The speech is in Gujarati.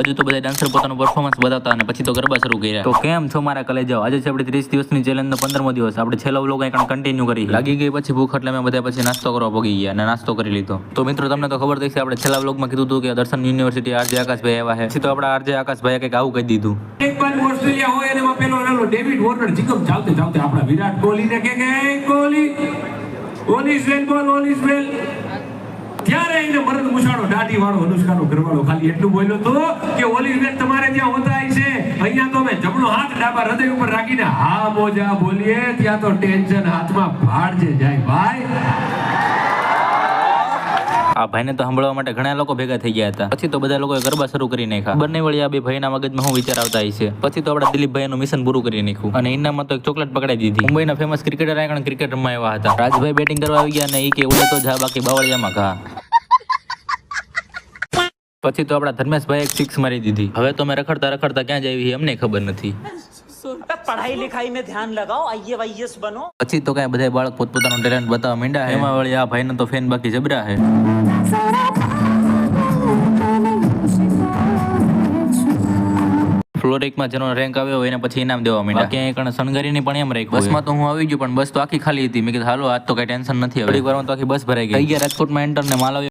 બધું તો બધા ડાન્સર પોતાનું પરફોર્મન્સ બતાવતા અને પછી તો ગરબા શરૂ કર્યા. તો કેમ છો મારા કલેજાઓ? આજે છે આપણે ત્રીસ દિવસની ચેલેન્જનો પંદરમો દિવસ. આપણે છેલ્લો વ્લોગ અહીં કન્ટિન્યુ કરી લાગી ગઈ પછી ભૂખ એટલે અમે બધા પછી નાસ્તો કરવા પગી ગયા અને નાસ્તો કરી લીધો. તો મિત્રો તમને તો ખબર થઈ છે આપણે છેલ્લા વ્લોગમાં કીધું હતું કે દર્શન યુનિવર્સિટી આરજે આકાશભાઈ આવ્યા છે. પછી તો આપણે આરજે આકાશભાઈ કંઈક આવું કહી દીધું. એક બાજુ ઓસ્ટ્રેલિયા હોય અને એમાં પેલો રહેલો ડેવિડ વોર્નર જીકમ ચાલતે ચાલતે આપણા વિરાટ કોહલીને કે કે કોહલી ઓલ ઇઝ વેલ બોલ ઓલ ઇઝ વેલ ત્યારે એને મરદ દાઢી વાળો અનુષ્કાનો ઘરવાળો ખાલી એટલું બોલ્યો તો કે ઓલી ઇઝ તમારે ત્યાં હોતા છે. અહીંયા તો અમે જમણો હાથ ડાબા હૃદય ઉપર રાખીને હા મોજા બોલીએ, ત્યાં તો ટેન્શન હાથમાં ભાડજે જાય ભાઈ. આ ભાઈને તો સાંભળવા માટે ઘણા લોકો ભેગા થઈ ગયા હતા. પછી તો બધા લોકોએ ગરબા શરૂ કરી નાખ્યા. બંને વળી આ બે ભાઈના મગજમાં હું વિચાર આવતા છે? પછી તો આપણા દિલીપભાઈ એનું મિશન પૂરું કરી નાખ્યું. અને ઇનામમાં તો એક ચોકલેટ પકડાઈ દીધી. મુંબઈના ફેમસ ક્રિકેટર આગળ ક્રિકેટ રમવા આવ્યા હતા. રાજભાઈ બેટિંગ કરવા આવી ગયા અને એ કે, ઉડે તો જા, બાકી બાવળિયામાં ઘા. પછી તો આપણા ધર્મેશભાઈ એક સિક્સ મારી દીધી. હવે તો મેં રખડતા રખડતા ક્યાં જઈ અમને ખબર નથી. પછી તો કાંઈ બધા બાળક પોતપોતાનું ટેલેન્ટ બતાવવા માંડ્યા એમાં વળી આ ભાઈને તો ફેન બાકી જબરા હે. જેનો રેન્ક આવ્યો એને પછી ઇનામ દેવા માંડ્યા. ક્યાંય કણ સનગરીની પણ એમ રાખ્યું બસમાં તો હું ગયો બસ આખી ખાલી હતી. હાલો આજ તો કઈ ટેન્શન નથી હવે. એકવાર તો આખી બસ ભરાઈ ગઈ. ગયા રાજકોટમાં એન્ટર ને માલ